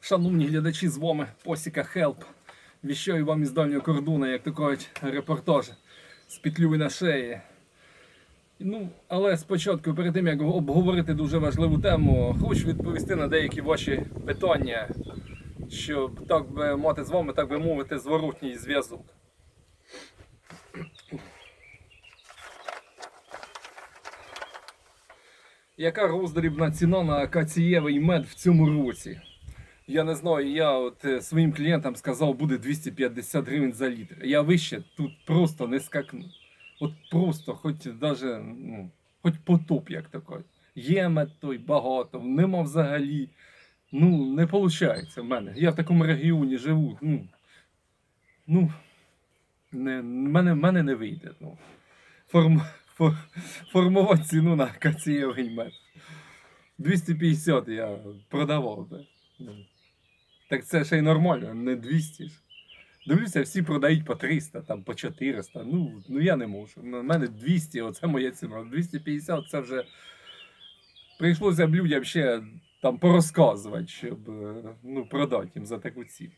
Шановні глядачі, з вами Посіка Хелп. Віщаю вам із дальнього кордону, як то кажуть, репортаж з петлюю на шиї. Ну, але спочатку, перед тим як обговорити дуже важливу тему, хочу відповісти на деякі ваші питання, щоб так би мати з вами, так би мовити, зворотній зв'язок. Яка роздрібна ціна на акацієвий мед в цьому році? Я не знаю, я от е, своїм клієнтам сказав, буде 250 гривень за літр. Я вище тут просто не скакну. От просто, хоч даже, ну, хоч потоп, як кажуть. Є мед той багато, нема взагалі. Ну, не виходить в мене. Я в такому регіоні живу. Ну, ну не, мене, мене не вийде. Ну. Форм, фор, формувати ціну на акацієвий мед. 250 я продавав би. Ну. Так це ще й нормально, не 200 ж. Дивлюся, всі продають по 300, там, по 400. Ну, ну я не можу. У мене 200, оце моя ціна. 250 це вже прийшлося б людям ще там порозказувати, щоб е, ну, продати їм за таку ціну.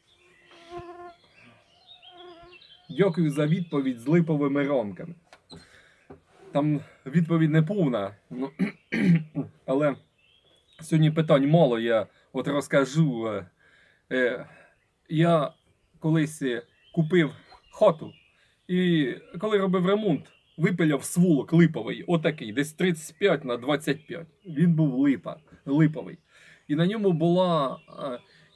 Дякую за відповідь з липовими рамками. Там відповідь не повна, ну, але сьогодні питань мало. Я от розкажу. е, Е, я колись е, купив хату і коли робив ремонт, випиляв сволок липовий, отакий, десь 35 на 25. Він був липа, липовий. І на ньому була.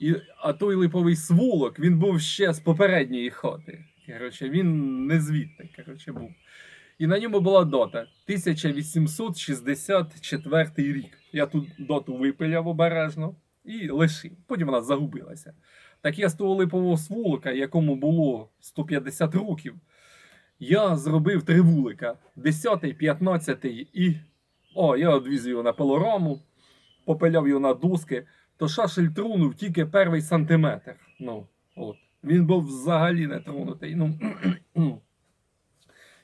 І, а той липовий сволок він був ще з попередньої хати. Коротше, він не звідти коротше, був. І на ньому була дота 1864 рік. Я тут доту випиляв обережно і лишив. Потім вона загубилася. Так я з того липового сволока, якому було 150 років, я зробив три вулика: 10, 15 і. О, я одвіз його на пилораму, попиляв його на доски, то шашель трунув тільки перший сантиметр. Ну, от. Він був взагалі не тронутий. Ну,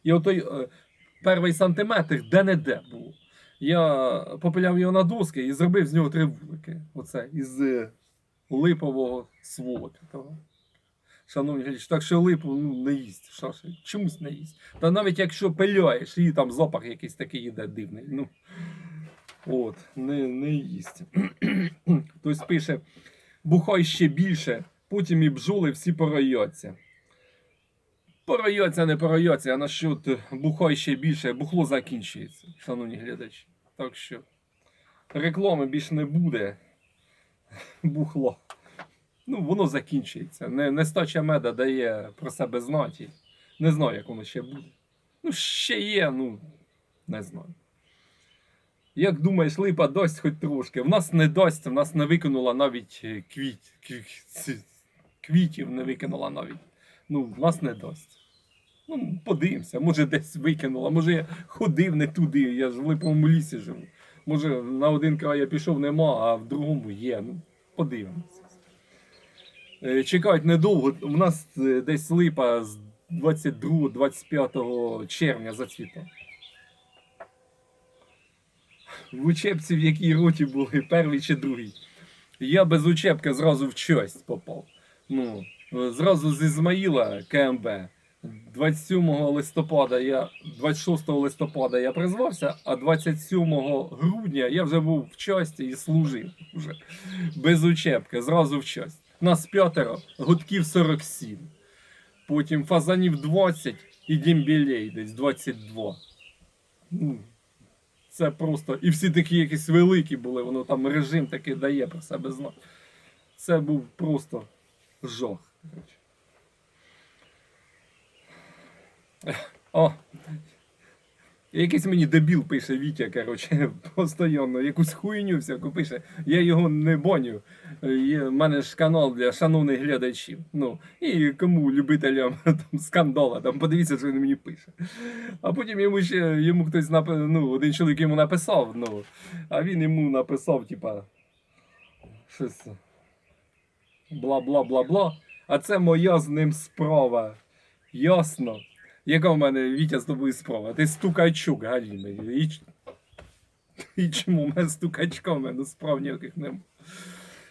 і отой е, перший сантиметр де-не-де був. Я попиляв його на доски і зробив з нього три вулики. Оце із е, липового сволока. Шановні глядачі, так що липу ну, не їсть шашель. Чомусь не їсть. Та навіть якщо пиляєш, і там запах якийсь такий іде дивний. Ну, от, не, не їсть. Хтось пише, бухай ще більше, потім і бджоли всі порояться. Порояться, не порояться, а насчет бухай ще більше, бухло закінчується, шановні глядачі. Так що реклами більше не буде. Бухло. Ну, воно закінчується. Не, нестача меда дає про себе знати. Не знаю, як воно ще буде. Ну, ще є, ну, не знаю. Як думаєш, липа дасть хоч трошки. В нас не дасть, в нас не викинула навіть е, квіт, квіт, квітів не викинула навіть. Ну, в нас не дасть. Ну, подивимося, може десь викинула, може я ходив не туди, я ж в липовому лісі живу. Може на один край я пішов, нема, а в другому є. Ну, подивимося. Е, Чекають недовго. У нас е, десь липа з 22-25 червня зацвіте. В учебці в якій роті були, перший чи другий. Я без учебки зразу в честь попав. Ну, е, зразу з Ізмаїла КМБ. 27 листопада я 26 листопада я призвався, а 27 грудня я вже був в часті і служив вже без учебки, зразу в часть. Нас п'ятеро, гудків 47. Потім фазанів 20 і дімбілей десь 22. Ну, це просто. І всі такі якісь великі були, воно там режим такий дає про себе знати. Це був просто жах. коротше. О! Якийсь мені дебіл пише Вітя, коротше, постійно, якусь хуйню всяку пише. Я його не боню. В мене ж канал для шановних глядачів. Ну, і кому любителям там, скандала, там подивіться, що він мені пише. А потім йому ще йому хтось напи... ну, один чоловік йому написав, ну, а він йому написав, типа, щось. Бла-бла-бла-бла. А це моя з ним справа. Ясно. Яка в мене Вітя з тобою справа? Ти стукачук, Галіна. І... І чому в мене стукачка в мене справ ніяких нема.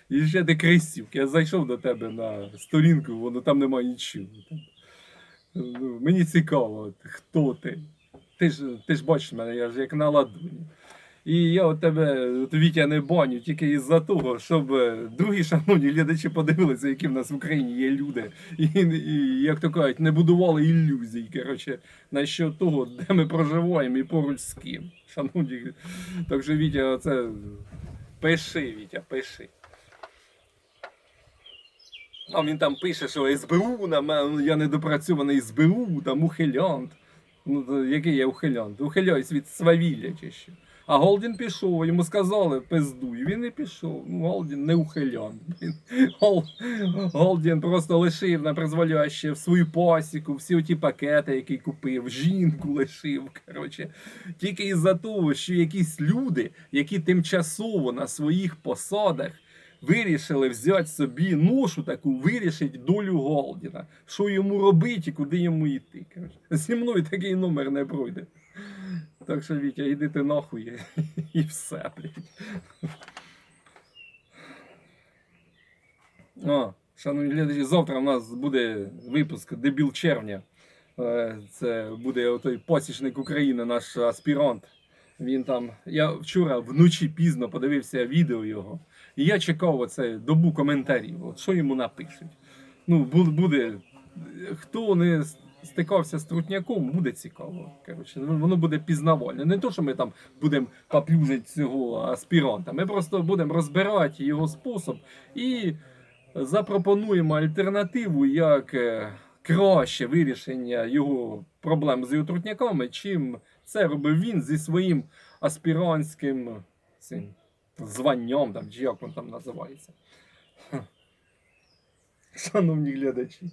І ще ти крестівки. Я зайшов до тебе на сторінку, воно там немає нічого. Ну, мені цікаво, хто ти. Ти ж, ти ж бачиш мене, я ж як на ладоні. І я от тебе, от Вітя, не баню тільки із-за того, щоб е, другі шановні глядачі подивилися, які в нас в Україні є люди. І, і як то кажуть, не будували ілюзій. Коротше, що того, де ми проживаємо і поруч з ким. Шановні. Так що Вітя, оце пиши, Вітя, пиши. А він там пише, що СБУ, мене, я недопрацьований СБУ, там ухилянт. Ну, який я ухилянт? Ухиляюсь від свавілля чи що. А Голдін пішов, йому сказали пизду, і він не пішов. Ну, Голдін не ухилянт. блін. Голдін просто лишив на призволяще в свою пасіку, всі оті пакети, які купив, жінку лишив. Коротше. Тільки із-за того, що якісь люди, які тимчасово на своїх посадах вирішили взяти собі ношу таку, вирішить долю Голдіна. Що йому робити і куди йому йти. Зі мною такий номер не пройде. Так що, Вітя, йди ти нахуй і все, блядь. О, шановні глядачі, завтра у нас буде випуск Дебіл червня. Е, Це буде той посічник України, наш аспірант. Він там. Я вчора вночі пізно подивився відео його. І я чекав оце добу коментарів. От що йому напишуть. Ну, буде. Хто не стикався з трутняком, буде цікаво. Коротше, воно буде пізнавальне. Не то, що ми там будемо поплюжити цього аспіранта. Ми просто будемо розбирати його спосіб і запропонуємо альтернативу як е, краще вирішення його проблем з його трутняками, чим це робив він зі своїм аспірантським цим званням, там, чи як він там називається. Шановні глядачі.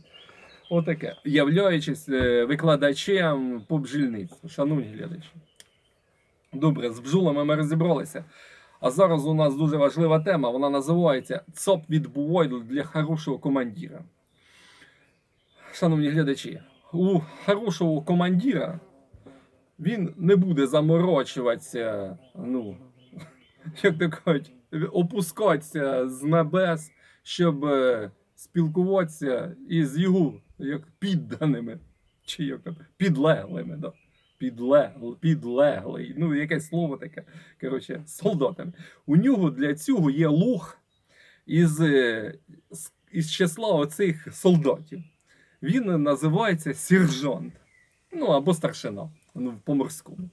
Отаке. Являючись е, викладачем по бджільництву. Шановні глядачі. Добре, з бджолами ми розібралися. А зараз у нас дуже важлива тема. Вона називається ЦОП від Буойл для хорошого командира. Шановні глядачі, у хорошого командира він не буде заморочуватися, ну, як то кажуть, опускатися з небес, щоб е, спілкуватися із його як підданими, чи як підлеглими. Да? Підлегл, підлеглий, ну якесь слово таке, коротше, солдатами. У нього для цього є лох із, е, із числа оцих солдатів. Він називається сержант, ну або старшина, ну, по-морському.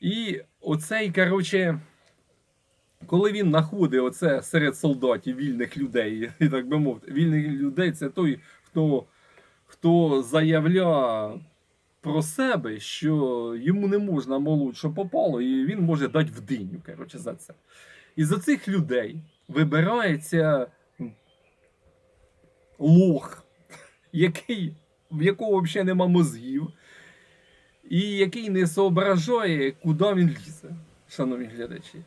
І оцей, коротше, коли він знаходить оце серед солдатів вільних людей, і так би мовити, вільних людей це той, хто, хто заявляє про себе, що йому не можна молоть, що попало, і він може дати в диню, коротше, за це. І за цих людей вибирається лох, який, в якого взагалі нема мозгів, і який не соображає, куди він лізе, шановні глядачі.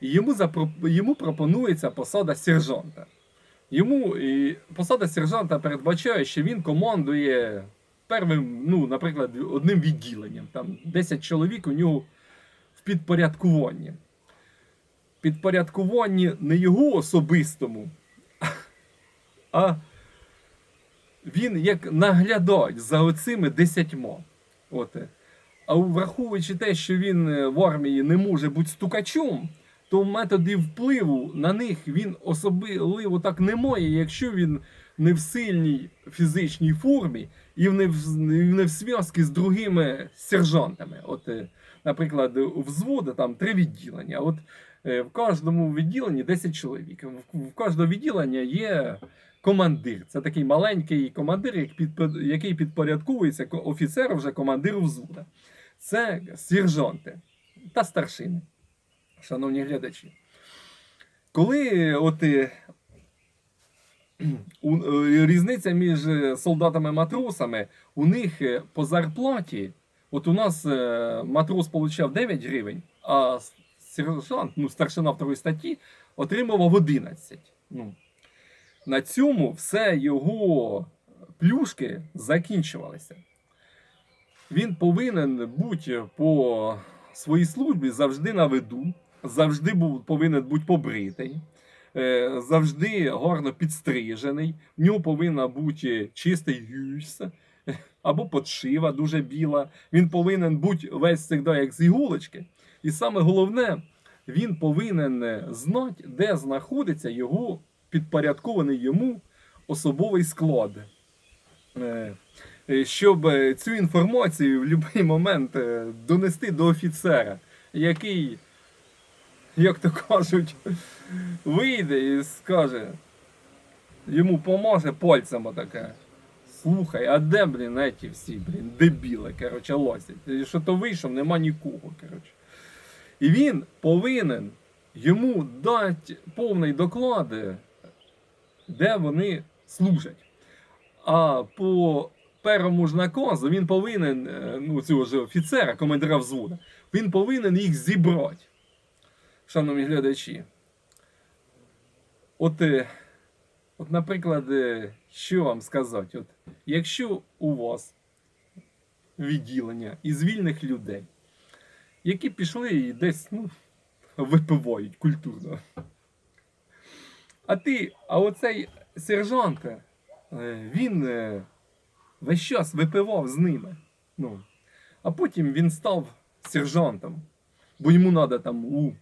Йому, йому пропонується посада сержанта. Йому і посада сержанта передбачає, що він командує первим, ну, наприклад, одним відділенням. Там 10 чоловік у нього в підпорядкуванні. Підпорядкуванні не його особистому, а він як наглядач за оцими десятьма. От. А враховуючи те, що він е, в армії не може бути стукачом, то методів впливу на них він особливо так не має, якщо він не в сильній фізичній формі і не в, не в зв'язку з другими сержантами. От, е, наприклад, у взводу там три відділення. От е, в кожному відділенні 10 чоловік. В, кожного відділення є командир. Це такий маленький командир, який підпорядковується ко- офіцеру вже командиру взвода. Це сержанти та старшини. Шановні глядачі. Коли от е, е, різниця між солдатами-матросами, у них е, по зарплаті, от у нас матрос получав 9 гривень, а сержант, ну, старшина второї статті, отримував 11. Ну, на цьому все його плюшки закінчувалися. Він повинен бути по своїй службі завжди на виду, завжди був, повинен бути побритий, е, завжди гарно підстрижений. В нього повинна бути чистий гюйс або подшива дуже біла. Він повинен бути весь завжди як з іголочки. І саме головне, він повинен знати, де знаходиться його підпорядкований йому особовий склад. Е, е, Щоб цю інформацію в будь-який момент донести до офіцера, який, як то кажуть, вийде і скаже, йому поможе пальцем отаке. Слухай, а де, блін, еті всі, блін, дебіли, коротше, лосять. Що то вийшов, нема нікого, коротше. І він повинен йому дати повний доклад, де вони служать. А по першому ж наказу він повинен, е, ну, цього ж офіцера, командира взводу, він повинен їх зібрати. Шановні глядачі. От, е, от наприклад, е, що вам сказати? От, якщо у вас відділення із вільних людей, які пішли і десь ну, випивають культурно. А ти, а оцей сержант, е, він весь час випивав з ними. Ну, а потім він став сержантом, бо йому треба там у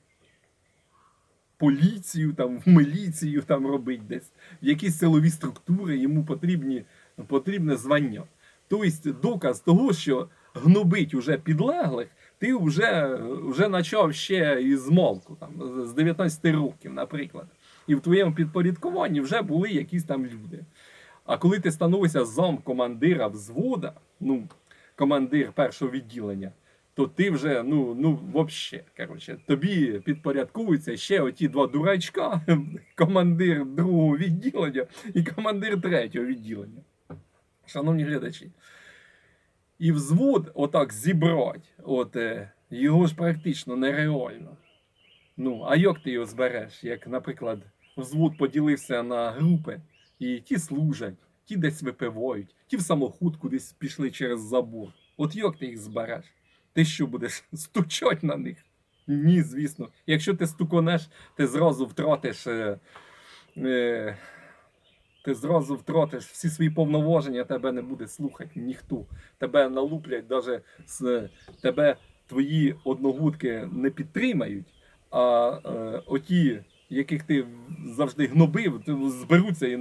поліцію, там, в міліцію там робити десь, в якісь силові структури йому потрібні, потрібне звання. Тобто доказ того, що гнобить уже підлеглих, ти вже, вже почав ще із малку, там, з 19 років, наприклад. І в твоєму підпорядкуванні вже були якісь там люди. А коли ти становишся зам командира взвода, ну, командир першого відділення, то ти вже, ну, ну, вообще, коротше, тобі підпорядковуються ще оті два дурачка, командир другого відділення і командир третього відділення. Шановні глядачі. І взвод отак зібрати, от, е, його ж практично нереально. Ну, а як ти його збереш? Як, наприклад, взвод поділився на групи, і ті служать, ті десь випивають, ті в самохід кудись пішли через забор. От як ти їх збереш? Ти що будеш стучать на них? Ні, звісно. Якщо ти стуконеш, ти зразу втратиш. Е, е, ти зразу втратиш всі свої повноваження, тебе не буде слухати ніхто. Тебе налуплять, даже з тебе твої одногудки не підтримають, а е, оті, яких ти завжди гнобив, зберуться і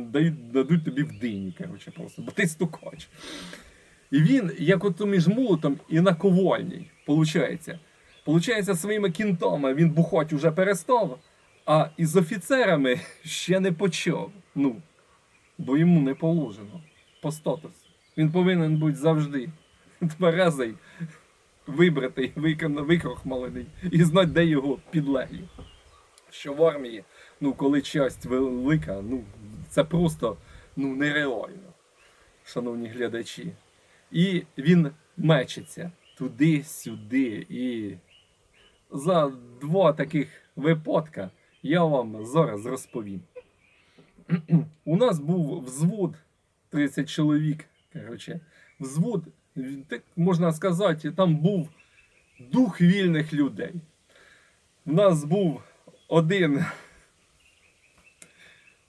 дадуть тобі в дині, коротше, просто, бо ти стукач. І він, як ото між молотом і наковальній, получається. Получається, своїми кінтами він бухать уже перестав, а із офіцерами ще не почав. Ну, бо йому не положено по статусу. Він повинен бути завжди тверезий, вибратий, викон- викрохмалений і знати, де його підлеглі. Що в армії, ну, коли часть велика, ну, це просто ну, нереально, шановні глядачі. І він мечеться туди-сюди. І за два таких випадка я вам зараз розповім. У нас був взвод 30 чоловік. Коротше, взвод, так можна сказати, там був дух вільних людей. У нас був один.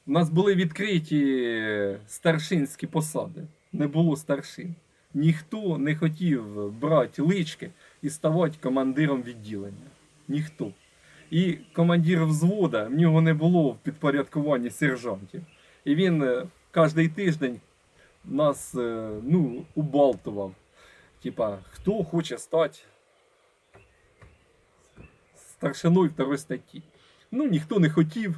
У нас були відкриті старшинські посади. Не було старшин. Ніхто не хотів брати лички і ставати командиром відділення. Ніхто. І командир взвода, в нього не було в підпорядкуванні сержантів. І він е, кожний тиждень нас е, ну, убалтував. Типа, хто хоче стати старшиною второї статті. Ну, ніхто не хотів.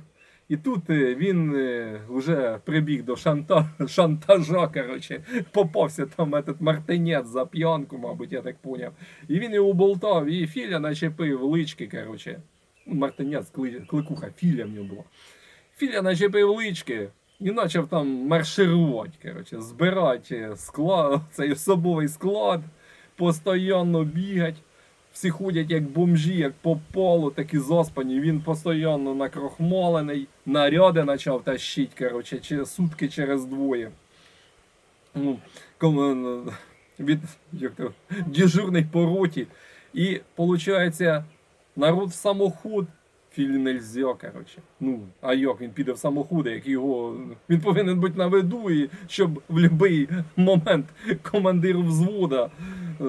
І тут е, він е, вже прибіг до шанта, шантажа, коротше, попався там этот мартинець за п'янку, мабуть, я так поняв. І він його болтав, і Філя начепив лички, коротше. Ну, Мартинець, кли- кликуха, Філя в нього була. Філя начепив лички і почав там марширувати, коротше, збирати склад, цей особовий склад, постійно бігати. Всі ходять як бомжі, як по полу, такі заспані. Він постійно накрохмалений, наряди почав тащити, коротше, чи- сутки через двоє. Ну, кому, від як то, дежурний по І виходить, народ в самоход. Філі нельзя, коротше. Ну, а як він піде в самоход, як його. Він повинен бути на виду, і щоб в будь-який момент командиру взвода е,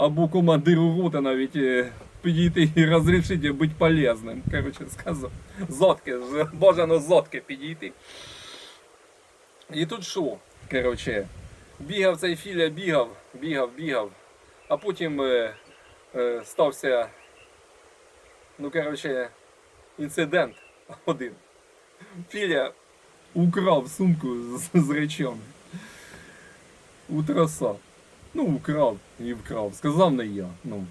або командиру роти навіть е, підійти і розрішити бути полезним. Коротше, сказав. Зотки, з- бажано зотки підійти. І тут що? Коротше, бігав цей Філя, бігав, бігав, бігав, а потім е, е, стався, ну коротше, інцидент один. Філя украв сумку з, з речами. У троса. Ну, украв і вкрав. Сказав не я. Ну.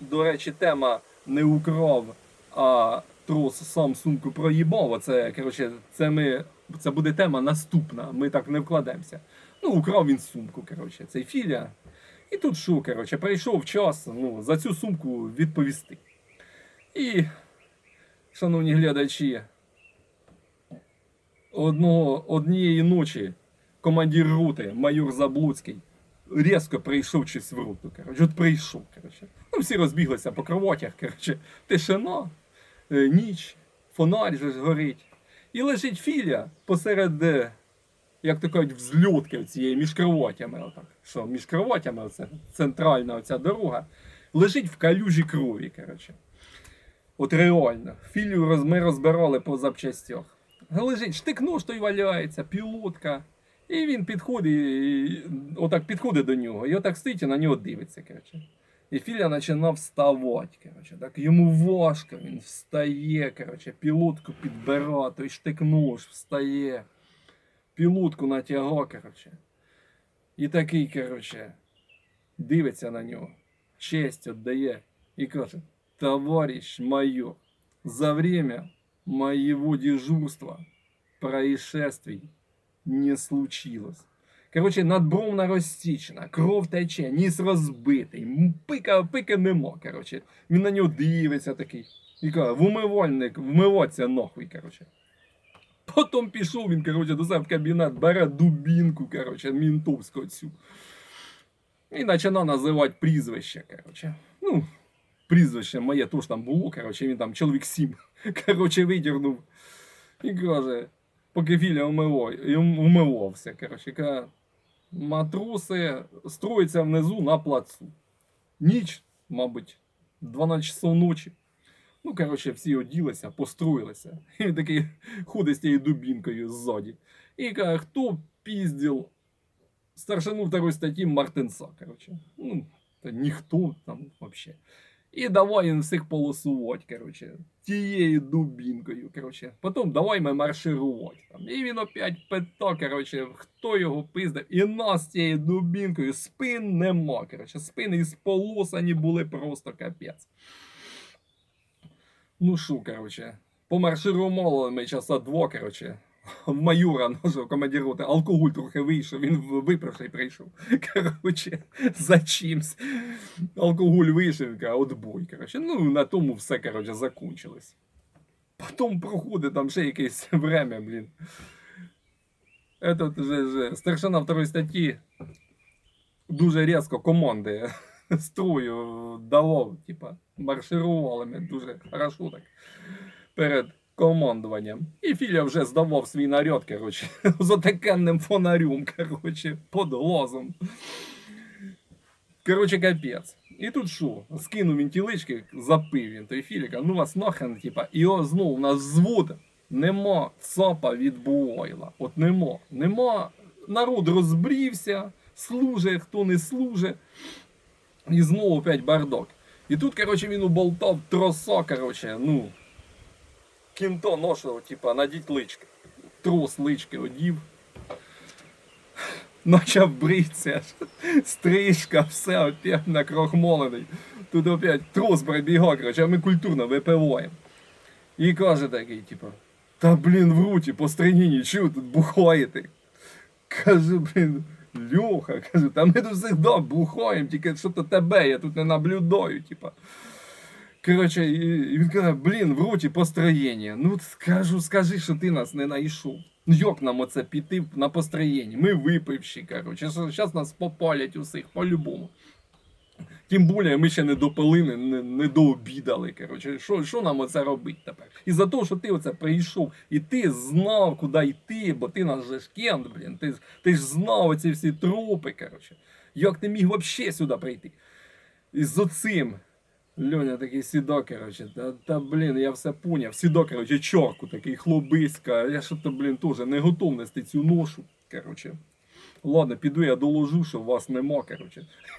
До речі, тема не украв, а трос сам сумку проїбав. Оце, коротше, це ми. Це буде тема наступна. Ми так не вкладемося. Ну, украв він сумку, коротше, цей Філя. І тут що, коротше, прийшов час ну, за цю сумку відповісти. І, шановні глядачі, одного, однієї ночі командир роти, майор Заблуцький, різко прийшов в роту. Коротше, от прийшов. Коротше. Ну, всі розбіглися по кровотях, коротше, тишина, е, ніч, фонарь же горить. І лежить Філя посеред, е, як то кажуть, взльотки цієї між кровотями. Отак. Що між кровотями, оце, центральна оця дорога, лежить в калюжі крові. Коротше. От реально. Роз, ми розбирали по запчастях. Лежить штик-нож той валяється, пілотка. І він підходить, і, отак підходить до нього, і отак стоїть і на нього дивиться. Коротше. І Філя починав вставати. Коротше. Так йому важко, він встає, коротше, пілотку підбирає, той штик-нож встає, пілотку натягає, коротше. І такий, коротше, дивиться на нього, честь віддає і каже: Товарищ майор, за время моего дежурства происшествий не случилось. Коротше, надбровна розсічена, кров тече, ніс розбитий, пика, пика нема. Коротше. Він на нього дивиться такий. І каже, в умивальник, нахуй, коротше. Потім пішов він, коротше, до себе в кабінет, бере дубінку, коротше, мінтовську цю. І починає називати прізвище, коротше. Ну, прізвище моє теж там було, коротше, він там чоловік сім, коротше, видірнув. І каже, поки Філя умивав, і коротше, каже, матроси строїться внизу на плацу. Ніч, мабуть, 12 часов ночі. Ну, коротше, всі оділися, построїлися. І він такий ходить з тією дубінкою ззаді. І каже, хто пізділ старшину второй статті Мартинса, коротше. Ну, та ніхто там взагалі. І давай їм всіх полосувати, коротше, тією дубінкою, коротше. Потім давай ми марширувати. Там. І він опять пита, коротше, хто його пиздив. І нас цією дубінкою спин нема, коротше. Спини із полосані були просто капець. Ну що, коротше, помарширували ми часа два, коротше. Майора нашого командира роти алкоголь трохи вийшов, він в- випивший прийшов. Коротше, за чимсь. Алкоголь вийшов, каже, отбой. Коротше. Ну, на тому все, коротше, закончилось. Потім проходить там ще якесь время, блін. Этот же, же старшина второї статті дуже різко команди строю давав, типа, марширували ми дуже хорошо так перед командуванням. І Філя вже здавав свій наряд, коротше, з отакенним фонарем, коротше, під глазом. Коротше, капець. І тут що? Скинув він тілички, запив він той Філіка, ну вас нахрен, типа, і о, знову у нас звод. Нема ЦАПа від Буойла. От нема. Нема. Народ розбрівся, служить, хто не служить. І знову опять бардак. І тут, коротше, він уболтав троса, коротше, ну, кінто ношого, типа, надіть лички. Трос лички одів. Почав бритися, стрижка, все опять накрохмолений. Тут опять трос прибігав, коротше, а ми культурно випиваємо. І каже такий, типа, та блін, в руті по стриніні, чого тут бухаєте? Кажу, блін, Льоха, кажу, та ми тут завжди бухаємо, тільки що то тебе, я тут не наблюдаю, типа. Коротше, і він каже, блін, в роті построєння. Ну, скажу, скажи, що ти нас не знайшов. Ну як нам оце піти на построєння? Ми випивші, коротше, зараз нас попалять усіх, по-любому. Тим більше ми ще не допалили, не, не дообідали. Коротше, що, що нам оце робити тепер? І за те, що ти оце прийшов, і ти знав, куди йти, бо ти наш же ж кент, блін, ти, ж- ти ж знав оці всі тропи, коротше. Як ти міг взагалі сюди прийти? І з оцим. Льоня такий сідок, коротше, та, та блін, я все поняв. Сідок, коротше, чорку, такий хлобиська. Я що то, блін, теж не готов нести цю ношу. Коротше. Ладно, піду я доложу, що вас нема, коротше.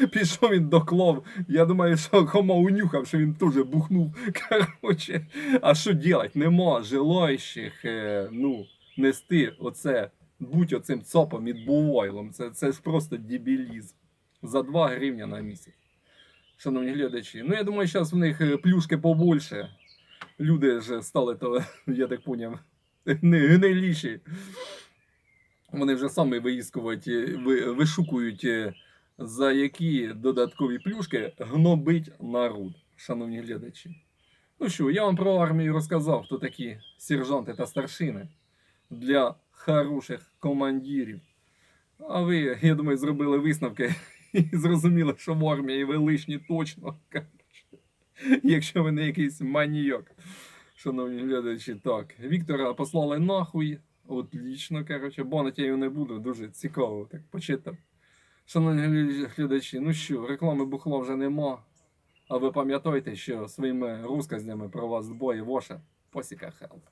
І пішов він доклав. Я думаю, що кома унюхав, що він теж бухнув. Коротше. А що делать? Нема желаючих, е, ну, нести оце, будь оцим цопом і бувайлом. Це, це ж просто дебілізм. За 2 гривня на місяць. Шановні глядачі. Ну, я думаю, зараз в них е, плюшки побольше. Люди ж стали то, я так поняв, не гниліші. Вони вже самі виїскують, вишукують, е, за які додаткові плюшки гнобить народ, шановні глядачі. Ну що, я вам про армію розказав, хто такі сержанти та старшини для хороших командирів. А ви, я думаю, зробили висновки і зрозуміли, що в армії ви лишні точно. Якщо ви не якийсь маніяк. Шановні глядачі, так. Віктора послали нахуй. Отлично, коротше, банить я його не буду, дуже цікаво так почитав. Шановні глядачі, ну що, реклами бухла вже нема. А ви пам'ятайте, що своїми розказнями про вас дбає ваша посіка хелп.